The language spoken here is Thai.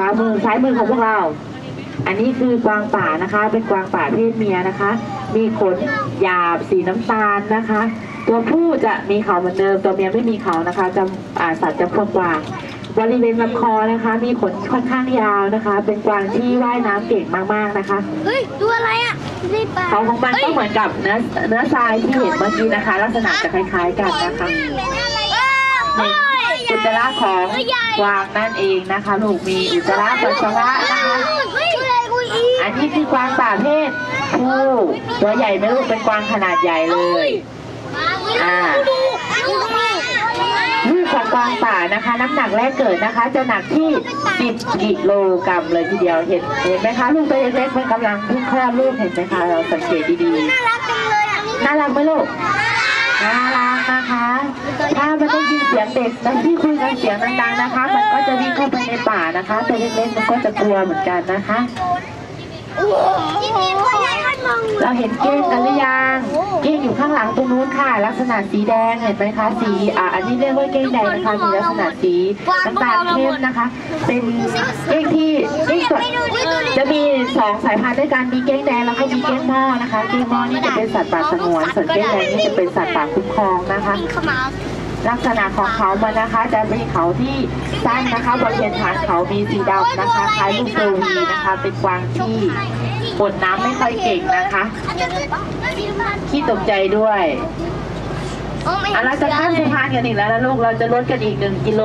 ขวามือซ้ายมือของพวกเรา อันนี้คือกวางป่านะคะ เป็นกวางป่าเพศเมียนะคะ มีขนหยาบสีน้ำตาลนะคะ ตัวผู้จะมีเขาเหมือนเดิม ตัวเมียไม่มีเขานะคะจำอ่าสัตว์จำพวกกวางบริเวณลำคอนะคะ มีขนค่อนข้างยาวนะคะ เป็นกวางที่ว่ายน้ำเก่งมากๆนะคะเฮ้ยดูอะไรอะนี่ปลาเขาของมันก็เหมือนกับเนื้อเนื้อทรายที่เห็นเมื่อกี้นะคะ ลักษณะจะคล้ายๆกันนะคะเป็น อะไรนี่อุจจาระของกวางนั่นเองนะคะ ลูกมีอุจจาระปัสสาวะนะคะเฮ้ยอะไรกูอีอันนี้คือกวางป่าเพศผู้ตัวใหญ่ไหมลูกเป็นกวางขนาดใหญ่เลยอ่าดูดูลูกของกวางป่านะคะ น้ำหนักแรกเกิดนะคะ จะหนักที่10กิโลกรัมเลยทีเดียวเห็นเห็นไหมคะลูกตัวเล็กๆมันกำลังเพิ่งคลอดลูกเห็นไหมคะเราสังเกตดีน่ารักจังเลยอะๆน่ารักไหมลูกน่ารักนะคะ ถ้ามันได้ยินเสียงเด็กตอนที่คุยกันเสียงดังๆนะคะ มันก็จะวิ่งเข้าไปในป่านะคะตัวเล็กๆมันก็จะกลัวเหมือนกันนะคะเราเห็นเก้งกันหรือยัง เก้งอยู่ข้างหลังตรงนู้นค่ะ ลักษณะสีแดงเห็นไหมคะ สีอ่าอันนี้เรียกว่าเก้งแดงนะคะ มีลักษณะสีน้ำตาลเข้มนะคะ เป็นเก้งที่เก้งสดจะมีสองสายพันธุ์ด้วยกัน มีเก้งแดงแล้วก็มีเก้งหม้อนะคะ เก้งหม้อนี่จะเป็นสัตว์ป่าสงวน ส่วนเก้งแดงนี่จะเป็นสัตว์ป่าคุ้มครองนะคะ ลักษณะของเขามันนะคะ จะมีเขาที่สั้นนะคะบริเวณฐานเขามีสีดำนะคะคล้ายลูกโดวีนะคะ เป็นกวางที่ปดน้ำไม่ค่อยเก่งนะคะขี้ตกใจด้วยโอ้ไม่อะเราจะข้ามสะพานกันอีกแล้วนะลูกเราจะลดกันอีกหนึ่งกิโล